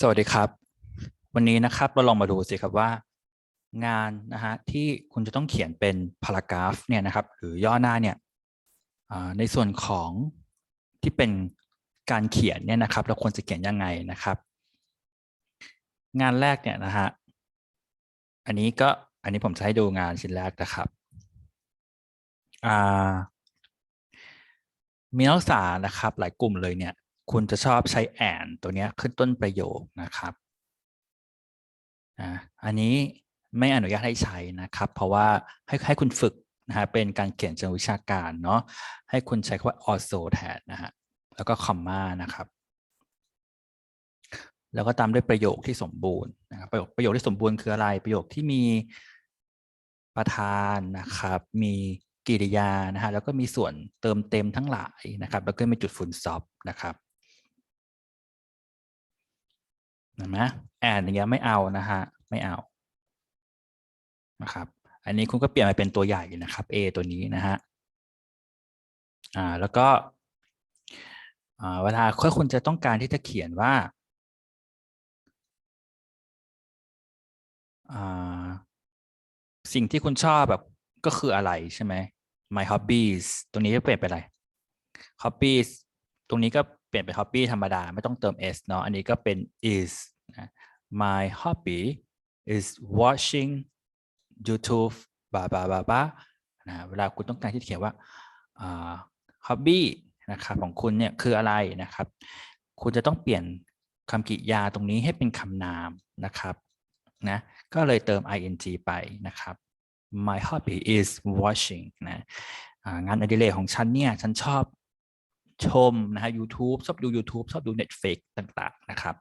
สวัสดีครับ วันนี้นะครับเราลองมาดูสิครับว่า งานนะฮะที่คุณจะต้องเขียนเป็นพารากราฟเนี่ยนะครับหรือย่อหน้าเนี่ยในส่วนของที่เป็นการเขียนเนี่ยนะครับ เราควรจะเขียนยังไงนะครับ งานแรกเนี่ยนะฮะอันนี้ก็อันนี้ผมจะให้ดูงานชิ้นแรกนะครับมีนักศึกษานะครับ หลายกลุ่มเลยเนี่ย คุณจะชอบใช้แอนตัวนี้ขึ้นต้นประโยคนะครับอันนี้ไม่อนุญาตให้ใช้นะครับ เพราะว่าให้ให้คุณฝึกนะฮะเป็นการเขียนเชิงวิชาการเนาะให้คุณใช้คำว่า also แทนนะฮะแล้วก็ comma นะครับ แล้วก็ตามด้วยประโยคที่สมบูรณ์นะครับประโยคประโยคที่สมบูรณ์คืออะไร ประโยคที่มีประธานนะครับ มีกริยานะฮะแล้วก็มีส่วนเติมเต็มทั้งหลายนะครับ แล้วก็มีจุด full stop นะครับ นไหมแอนอย่างเงี้ยไม่เอานะฮะไม่เอานะครับอันนี้คุณก็เปลี่ยนมาเป็นตัวใหญ่นะครับ A ตัวนี้นะฮะอ่าแล้วก็เวลาเมื่อคุณจะต้องการที่จะเขียนว่าอ่าสิ่งที่คุณชอบแบบก็คืออะไรใช่ไหม my hobbies ตรงนี้จะเปลี่ยนเป็นอะไร hobbies ตรงนี้ก็เลี่ยนเป็น hobby ธรรมดาไม่ต้องเติม s เนาะอันนี้ก็เป็น is my hobby is watching YouTube บาบาบาบานะเวลาคุณต้องการที่เขียนว่า hobby นะครับของคุณเนี่ยคืออะไรนะครับ คุณจะต้องเปลี่ยนคำกริยาตรงนี้ให้เป็นคำนามนะครับนะก็เลยเติม ing ไปนะครับ my hobby is watching นะงานอดิเรกของฉันเนี่ย ฉันชอบ ชมนะฮะ YouTube ชอบดู YouTube ชอบดู Netflix ต่างๆนะครับ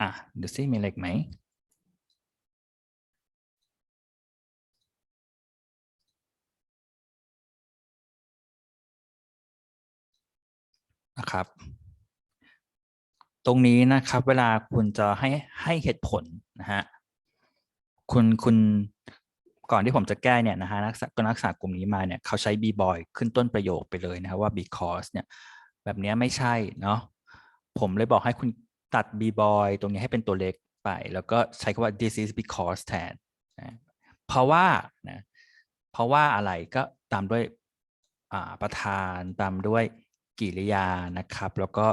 อะดูซิมีอะไรอีกไหมนะครับ ตรงนี้นะครับ เวลาคุณจะให้ให้เหตุผลนะฮะคุณคุณ ก่อนที่ผมจะแก้เนี่ยนะฮะนักศึกษานักศึกษากลุ่มนี้มาเนี่ยเขาใช้ b boy ขึ้นต้นประโยคไปเลยนะครับว่า because เนี่ยแบบนี้ไม่ใช่เนาะผมเลยบอกให้คุณตัด b boy ตรงนี้ให้เป็นตัวเล็กไป แล้วก็ใช้คำว่า this is because แทนนะเพราะว่านะเพราะว่าอะไรก็ตามด้วยประธานตามด้วยกริยานะครับ แล้วก็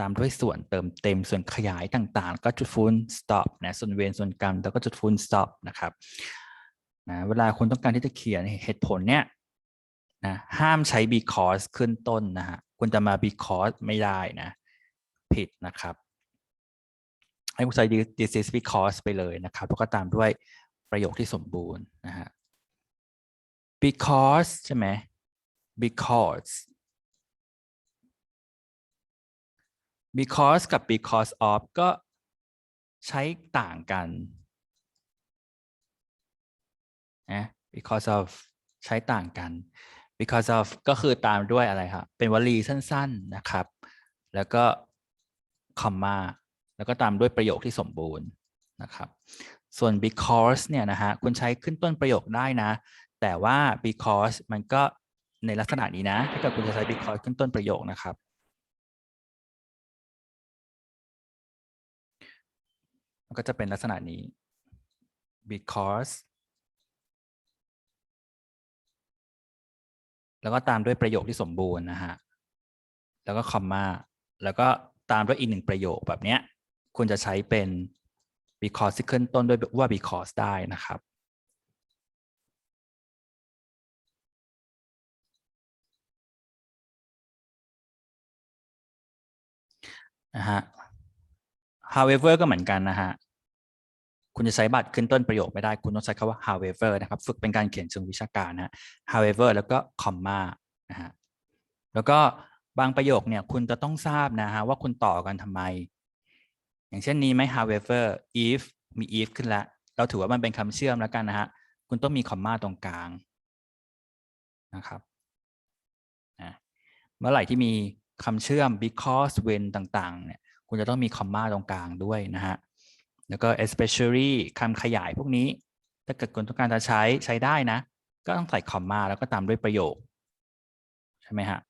ตามด้วยส่วนเติมเต็มส่วนขยายต่างๆ ก็จุด full stop นะส่วนเวนส่วนกลางแล้วก็จุด full stop นะครับ นะเวลาคุณต้องการที่จะเขียนเหตุผลเนี่ยนะห้ามใช้ because ขึ้นต้นนะฮะคุณจะมา because ไม่ได้นะ ผิดนะครับ ให้คุณใช้ this is because ไปเลยนะครับ แล้วก็ตามด้วยประโยคที่สมบูรณ์นะฮะ because ใช่ไหม because because กับ because of ก็ใช้ต่างกัน นะ because of ใช้ต่างกัน because of ก็คือตามด้วยอะไรครับ เป็นวลีสั้นๆนะครับ แล้วก็ comma แล้วก็ตามด้วยประโยคที่สมบูรณ์นะครับ ส่วน because เนี่ยนะฮะคุณใช้ขึ้นต้นประโยคได้นะ แต่ว่า because มันก็ในลักษณะนี้นะ ถ้าเกิดคุณจะใช้ because ขึ้นต้นประโยคนะครับ มันก็จะเป็นลักษณะนี้ because แล้วก็ตามด้วยประโยคที่สมบูรณ์นะฮะ แล้วก็ comma แล้วก็ตามด้วยอีกหนึ่งประโยคแบบเนี้ย คุณจะใช้เป็น because ที่ขึ้นต้นด้วยว่า because ได้นะครับ นะฮะ however ก็เหมือนกันนะฮะ คุณจะใช้บัตรขึ้นต้นประโยคไม่ได้ คุณต้องใช้คำว่า however นะครับ ฝึกเป็นการเขียนเชิงวิชาการนะ however แล้วก็ comma นะฮะ แล้วก็บางประโยคเนี่ยคุณจะต้องทราบนะฮะว่าคุณต่อกันทำไม อย่างเช่นนี้ไหม however if มี if ขึ้นแล้ว เราถือว่ามันเป็นคำเชื่อมแล้วกันนะฮะ คุณต้องมี comma ตรงกลางนะครับนะเมื่อไหร่ที่มีคำเชื่อม because when ต่างๆ เนี่ย คุณจะต้องมี comma ตรงกลางด้วยนะฮะ แล้วก็ especially คำขยายพวกนี้ ถ้าเกิดคนต้องการจะใช้ใช้ได้นะ ก็ต้องใส่คอมมาแล้วก็ตามด้วยประโยค ใช่ไหมฮะ